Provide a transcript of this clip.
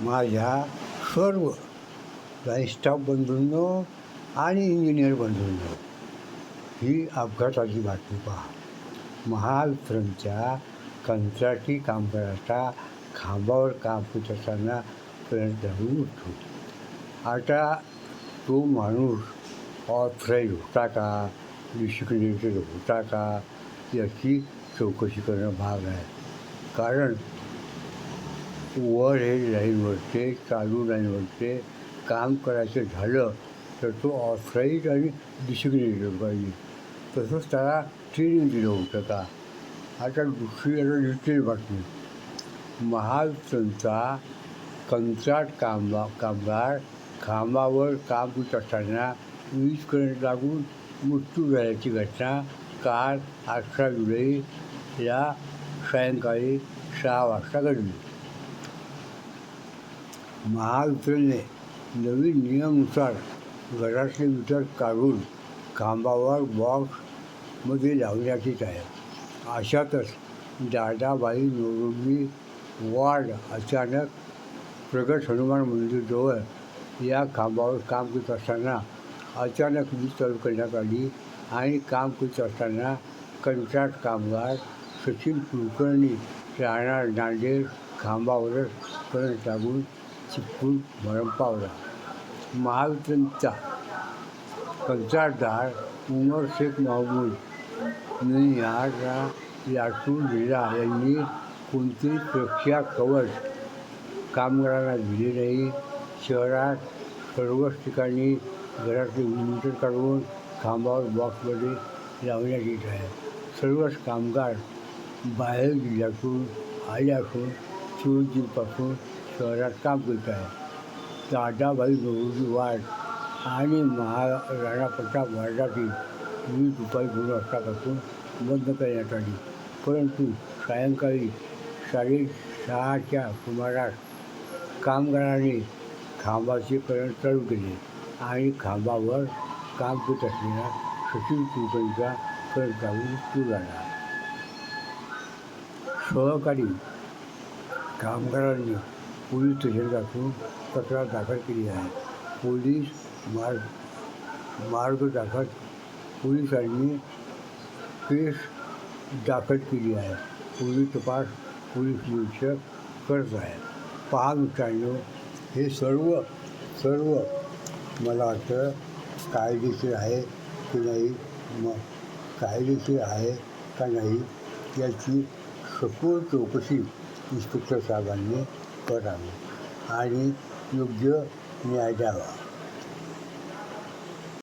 माझ्या सर्व स्टाफ बंधूंनो आणि इंजिनियर बंधूंनो, ही अपघाताची बातमी पहा. महावितरणच्या कंत्राटी कामगाराचा खांबावर काम होत असताना करंट लागून उठतो. आता तो माणूस ऑथराईज होता का? डिसिग्नेटेड होता का? याची चौकशी करणं भाग आहे. कारण वर हे लाईनवरचे चालू लाईनवरचे काम करायचं झालं तर तो ऑथराईज आणि डिसिग्नेटेड पाहिजे. तसंच त्याला ट्रेनिंग दिलं होतं का? आता दुसरी आता डिटेल बातमी. महावितरणचा कंत्राट कामगा कामगार खांबावर काम करत असताना वीज करंट लागून मृत्यू झाल्याची घटना काल अठरा जुलै या सायंकाळी सहा वाजता घडली. महावितरणने नवीन नियमानुसार घरातले मीटर काढून खांबावर बॉक्समध्ये लावण्याचीच आहे अशातच दादाबाई नोरोजी वार्ड अचानक प्रगट हनुमान मंदिरजवळ या खांबावर काम करत असताना अचानक वीज चालू करण्यात आली आणि काम करत असताना कंत्राट कामगार सचिन कुलकर्णी राहणार नांदेड खांबावरच करंट लागून चिपकून मरण पावला महावितरणचा कंत्राटदार उमर शेख महमूद. याला याटून दिला यांनी कोणतेही सुरक्षा कवच कामगारांना दिले नाही. शहरात सर्वच ठिकाणी घरातले मीटर काढून खांबावर बॉक्समध्ये लावण्यात येत आहे. सर्वच कामगार बाहेर जिल्ह्यातून आले असून शिवजीपासून काम करत आहे दादाबाई नवरोजी वार्ड आणि महा राणा प्रताप वार्डातील वीज दुपारी दोन वाजतापासून बंद करण्यात आली परंतु सायंकाळी साडेसहाच्या सुमारास कामगारांनी खांबाचे करंट चालू केले आणि खांबावर काम करत असलेल्या सचिन कुलकर्णीचा लागून मृत्यू झाला सहकारी कामगारांनी पोलीस स्टेशन गाठून तक्रार दाखल केली आहे पोलीस मार्ग मार्ग दाखल पोलिसांनी केस दाखल केली आहे पोलीस तपास पोलीस निरीक्षक करत आहे पहा मित्रांनो हे सर्व सर्व मला वाटतं कायदेशीर आहे की नाही मग कायदेशीर आहे का नाही याची सखोल चौकशी इन्स्पेक्टर साहेबांनी કરાવી આની યોગ્ય ન્યાય જાળવા